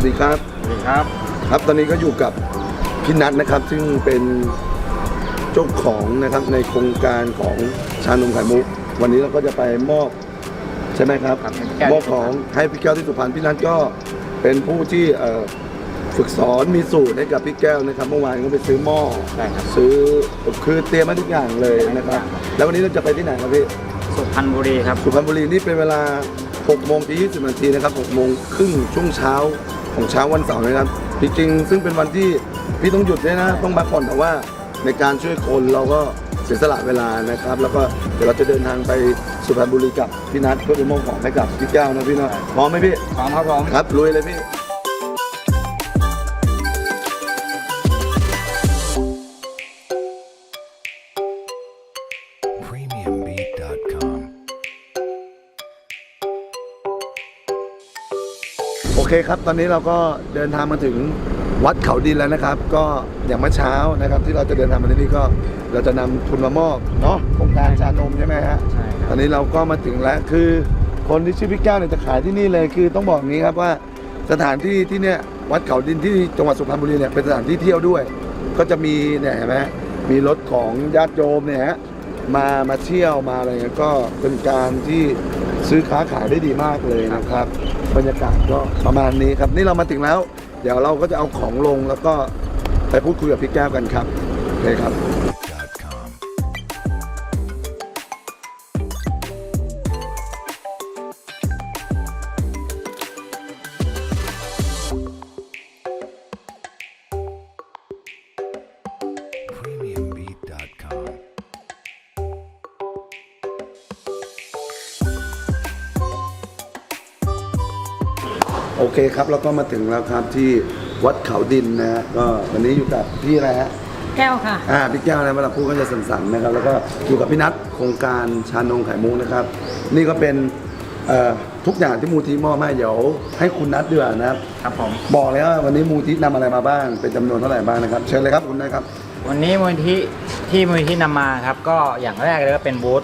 วัสดีครับ สวัสดีครับ ครับตอนนี้ก็อยู่กับพี่นัทนะครับ ซึ่งเป็นเจ้าของนะครับในโครงการของชานมไข่มุก วันนี้เราก็จะไปมอบใช่ไหมครับครับให้พี่แก้ว มอบของให้พี่แก้วที่สุพรรณพี่นัทก็เป็นผู้ที่เอ่อฝึกสอนมีสูตรให้กับพี่แก้วนะครับ เมื่อวานก็ไปซื้อหม้อใช่ครับ ซื้อคือเตรียมมาทุกอย่างเลยนะครับ แล้ววันนี้เราจะไปที่ไหนครับพี่ สุพรรณบุรีครับ สุพรรณบุรีนี่เป็นเวลา 6 โมงถึง20 นาทีนะครับ 6 โมงครึ่งช่วงเช้า ของเช้าวันเสาร์นะครับจริงๆซึ่งเป็นวันที่พี่ต้องหยุดด้วยนะ ต้องพักผ่อนแต่ว่าในการช่วยคนเราก็เสียสละเวลานะครับ แล้วก็เดี๋ยวเราจะเดินทางไปสุพรรณบุรีกับพี่นัทเพื่อไปมอบของให้กับพี่แก้วนะพี่เนาะพร้อมไหมพี่พร้อมครับพร้อมครับลุยเลยพี่ โอเคครับ ตอนนี้เราก็เดินทางมาถึงวัดเขาดินแล้วนะครับ ก็อย่างเมื่อเช้านะครับ ที่เราจะเดินทางมาที่นี่ก็เราจะนำทุนมามอบเนาะโครงการชานมใช่ไหมฮะ ใช่คตรัอบนนี้เราก็มาถึงแล้วคือคนที่ชื่อพี่แก้วเนี่ยจะขายที่นี่เลยคือต้องบอกอย่างนี้ครับว่าสถานที่ที่เนี่ยวัดเขาดินที่จังหวัดสุพรรณบุรีเนี่ยเป็นสถานที่เที่ยวด้วย ก็จะมีเนี่ยเห็นไหมมีรถของญาติโยมเนี่ยฮะมามาเที่ยวมาอะไรเงี้ยก็เป็นการที่ ซื้อค้าขายได้ดีมากเลยนะครับ บรรยากาศก็ประมาณนี้ครับ นี่เรามาถึงแล้ว เดี๋ยวเราก็จะเอาของลงแล้วก็ไปพูดคุยกับพี่แก้วกันครับโอเคครับ โอเคครับแล้วก็มาถึงแล้วครับที่วัดเขาดินนะฮะก็วันนี้อยู่กับพี่อะไรฮะแก้วค่ะ อ่าพี่แก้วนะเวลาพูดก็จะสันๆนะครับ แล้วก็อยู่กับพี่นัทโครงการชานงไข่มุกนะครับ นี่ก็เป็นเอ่อทุกอย่างที่มูลที่มอบให้เดี๋ยวให้คุณนัทดีกว่านะครับ ครับผม บอกเลยว่าวันนี้มูลที่นำอะไรมาบ้าง เป็นจำนวนเท่าไหร่บ้างนะครับ เชิญเลยครับคุณนัทครับ วันนี้มูลที่ที่มูลที่นำมาครับ ก็อย่างแรกเลยก็เป็นบูธ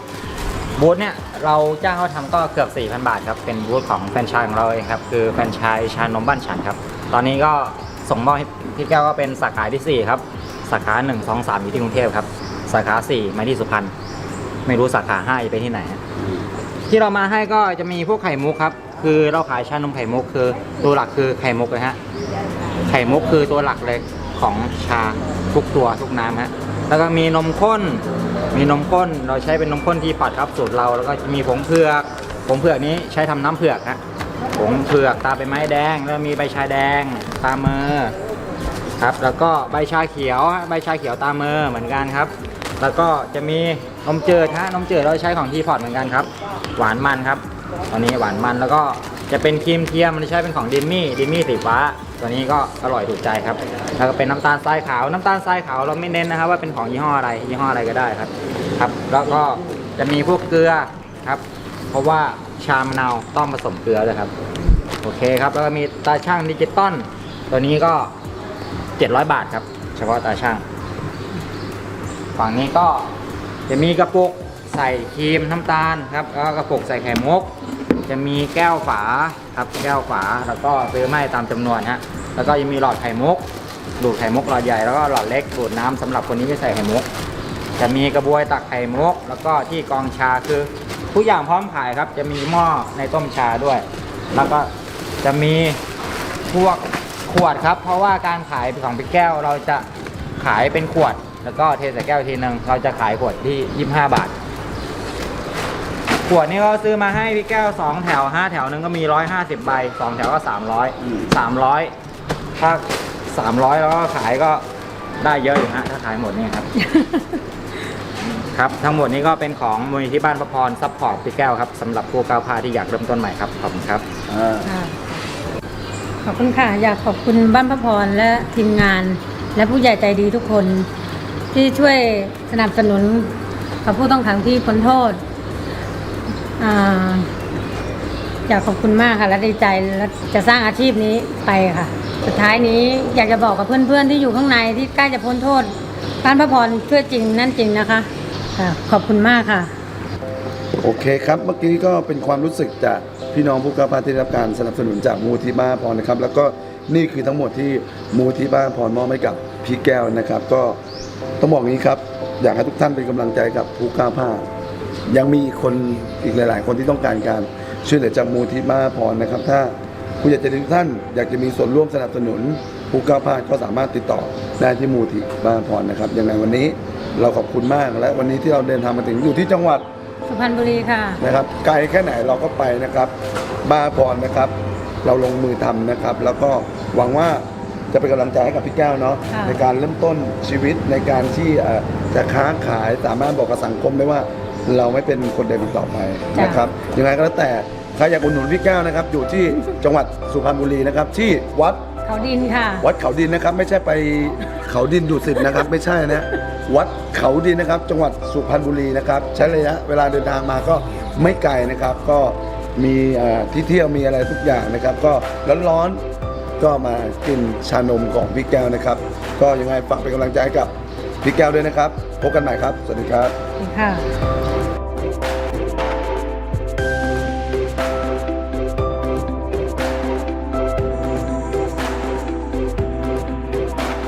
บูธเนี่ยเราจ้างเขาทำก็เกือบ 4,000 บาทครับ เป็นบูธของแฟรนไชส์ของเราเองครับ คือแฟรนไชส์ชานมบ้านฉันครับ ตอนนี้ก็ส่งมอบให้พี่แก้วก็เป็นสาขาที่4 ครับ สาขา 1 2 3 อยู่ที่กรุงเทพครับ สาขา 4 มาที่สุพรรณไม่รู้สาขา5จะไปที่ไหนที่เรามาให้ก็จะมีพวกไข่มุกครับ คือเราขายชานมไข่มุกคือตัวหลักคือไข่มุกเลยฮะไข่มุกคือตัวหลักเลยของชาทุกตัวทุกน้ำฮะแล้วก็มีนมข้น มีนมข้นเราใช้เป็นนมข้นที่ปัดครับสูตรเราแล้วก็มีผงเผือกผงเผือกนี้ใช้ทำน้ำเผือกฮะผงเผือกตาเป็นไม้แดง แล้วมีใบชาแดงตาเมอครับ แล้วก็ใบชาเขียวใบชาเขียวตาเมอเหมือนกันครับ แล้วก็จะมีนมเจืดฮะนมเจืดเราใช้ของทีพอร์ตเหมือนกันครับ หวานมันครับตอนนี้หวานมันแล้วก็ จะเป็นครีมเทียมมันใช้เป็นของดิมมี่ดิมมี่สีฟ้า ตัวนี้ก็อร่อยถูกใจครับ แล้วก็เป็นน้ำตาลทรายขาว น้ำตาลทรายขาวเราไม่เน้นนะครับ ว่าเป็นของยี่ห้ออะไรยี่ห้ออะไรก็ได้ครับ ครับ แล้วก็จะมีพวกเกลือครับ เพราะว่าชามะนาวต้องผสมเกลือเลยครับ โอเคครับ แล้วก็มีตาช่างดิจิตอลตัวนี้ก็ 700 บาทครับ เฉพาะตาช่าง ฝั่งนี้ก็จะมีกระปุกใส่ครีมน้ำตาลครับ แล้วก็กระปุกใส่ไข่มุก จะมีแก้วฝาครับแก้วฝาแล้วก็ซื้อไม่ตามจำนวนฮะแล้วก็ยังมีหลอดไข่มุกดูดไข่มุกหลอดใหญ่แล้วก็หลอดเล็กดูดน้ำสำหรับคนนี้ที่ใส่ไข่มุก จะมีกระบวยตักไข่มุก แล้วก็ที่กองชาคือทุกอย่างพร้อมขายครับ จะมีหม้อในต้มชาด้วย แล้วก็จะมีพวกขวดครับ เพราะว่าการขายของเป็นแก้วเราจะขายเป็นขวด แล้วก็เทใส่แก้วทีหนึ่งเราจะขายขวดที่ 25 บาท ขวดนี้ก็ซื้อมาให้พี่แก้ว2แถว5แถวหนึงก็มี150ใบ2แถวก็300 300ถ้า300แล้วก็ขายก็ได้เยอะอยู่ฮะถ้าขายหมดเนี่ยครับ ครับ ทั้งหมดนี้ก็เป็นของมูลนิธิบ้านพระพรซัพพอร์ตพี่แก้วครับสำหรับผู้ก้าวพาที่อยากเริ่มต้นใหม่ครับขอบคุณครับอ่าค่ะขอบคุณค่ะ อยากขอบคุณบ้านพระพรและทีมงาน และผู้ใหญ่ใจดีทุกคน ที่ช่วยสนับสนุนกับผู้ต้องขังที่พ้นโทษ อยากขอบคุณมากค่ะ และดีใจและจะสร้างอาชีพนี้ไปค่ะ สุดท้ายนี้อยากจะบอกกับเพื่อนๆที่อยู่ข้างในที่ใกล้จะพ้นโทษบ้านพระพรช่วยจริงนั่นจริงนะคะขอบคุณมากค่ะ โอเคครับเมื่อกี้ก็เป็นความรู้สึกจากพี่น้องผู้ก้าพาที่รับการสนับสนุนจากมูที่มาพรนะครับ แล้วก็นี่คือทั้งหมดที่มูทีบ้านพรมอบให้กับพี่แก้วนะครับ ก็ต้องบอกงี้ครับ อยากให้ทุกท่านเป็นกำลังใจกับผู้ก้าผ้า ยังมีอีกคนอีกหลาย ๆ คนที่ต้องการการช่วยเหลือจากมูลที่บ้านพรนะครับ ถ้าผู้ใหญ่ใจดีทุกท่านอยากจะมีส่วนร่วมสนับสนุนผู้กล้าผ้าก็สามารถติดต่อได้ที่มูลที่บ้านพรนะครับยังไงวันนี้เราขอบคุณมากและวันนี้ที่เราเดินทางมาถึงอยู่ที่จังหวัดสุพรรณบุรีค่ะนะครับไกลแค่ไหนเราก็ไปนะครับบ้าพรนะครับ เราลงมือทำนะครับ แล้วก็หวังว่าจะเป็นกำลังใจให้กับพี่แก้วเนาะค่ะในการเริ่มต้นชีวิตในการที่เอ่อจะค้าขายสามารถบอกกับสังคมได้ว่า เราไม่เป็นคนเดิมอีกต่อไปนะครับยังไงก็แล้วแต่ใครอยากอุดหนุนพี่แก้วนะครับ อยู่ที่จังหวัดสุพรรณบุรีนะครับ ที่วัดเขาดินค่ะ วัดเขาดินนะครับ ไม่ใช่ไปเขาดินดุสิตนะครับ ไม่ใช่นะวัดเขาดินนะครับ จังหวัดสุพรรณบุรีนะครับ ใช้ระยะเวลาเดินทางมาก็ไม่ไกลนะครับ ก็มีเอ่อที่เที่ยวมีอะไรทุกอย่างนะครับ ก็ร้อนๆก็มากินชานมของพี่แก้วนะครับ ก็ยังไงฝากเป็นกำลังใจให้กับพี่แก้วด้วยนะครับ พบกันใหม่ครับ สวัสดีครับค่ะ